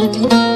Müzik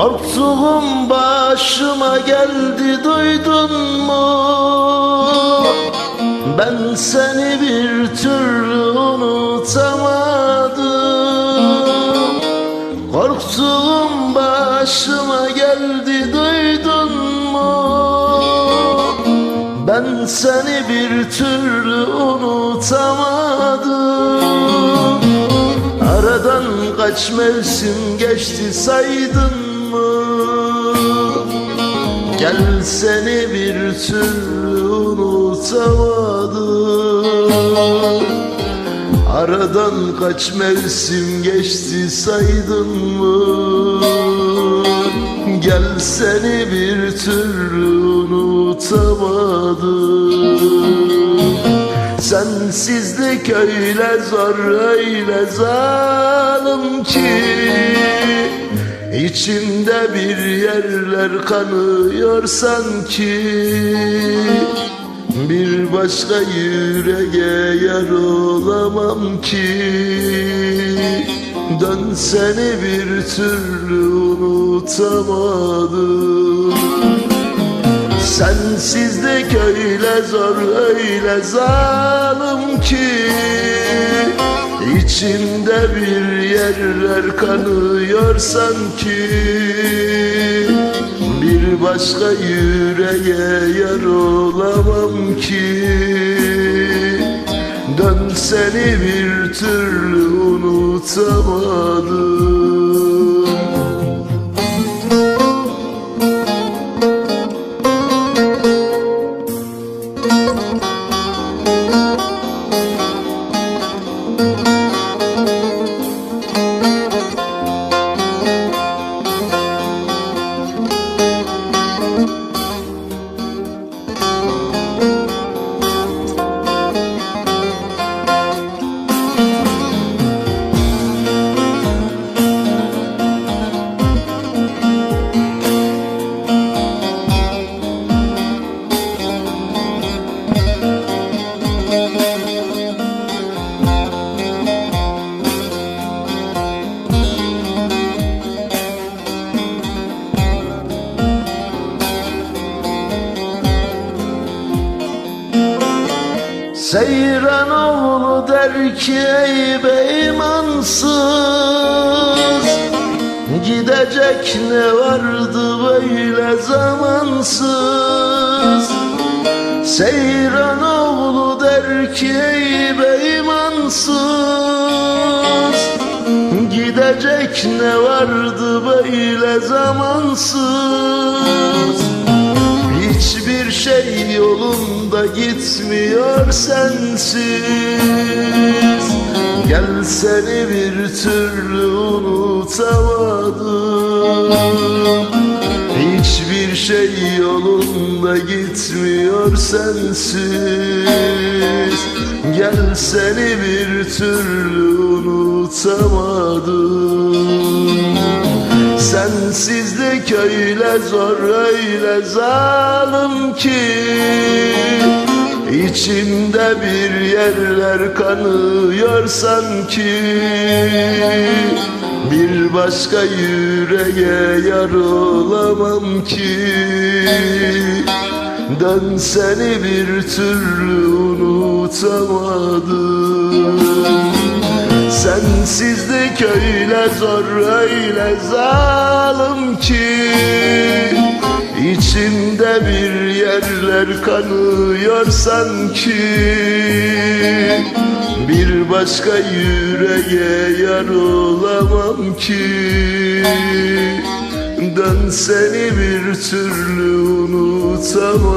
Korktuğum başıma geldi duydun mu? Ben seni bir türlü unutamadım Korktuğum başıma geldi duydun mu? Ben seni bir türlü unutamadım Aradan kaç mevsim geçti saydın? Gel seni bir türlü unutamadım Aradan kaç mevsim geçti saydın mı? Gel seni bir türlü unutamadım Sensizlik öyle zor öyle zalim ki İçimde bir yerler kanıyor sanki. Bir başka yüreğe yar olamam ki. Dön seni bir türlü unutamadım Sensizlik öyle zor öyle zalim ki. İçimde bir yerler kanıyor sanki. Bir başka yüreğe yar olamam ki. Dön seni bir türlü unutamadım Seyran oğlu der ki ey beymansız Gidecek ne vardı böyle zamansız? Seyran oğlu der ki ey beymansız Gidecek ne vardı böyle zamansız Hiçbir şey yolunda gitmiyor sensiz. Gel seni bir türlü unutamadım. Hiçbir şey yolunda gitmiyor sensiz. Gel seni bir türlü unutamadım Sensizlik öyle zor öyle zalim ki İçimde bir yerler kanıyor sanki. Bir başka yüreğe yar olamam ki. Dön seni bir türlü unutamadım Sensizlik öyle zor öyle zalim ki İçimde bir yerler kanıyor sanki. Bir başka yüreğe yar olamam ki. Dön seni bir türlü unutamadım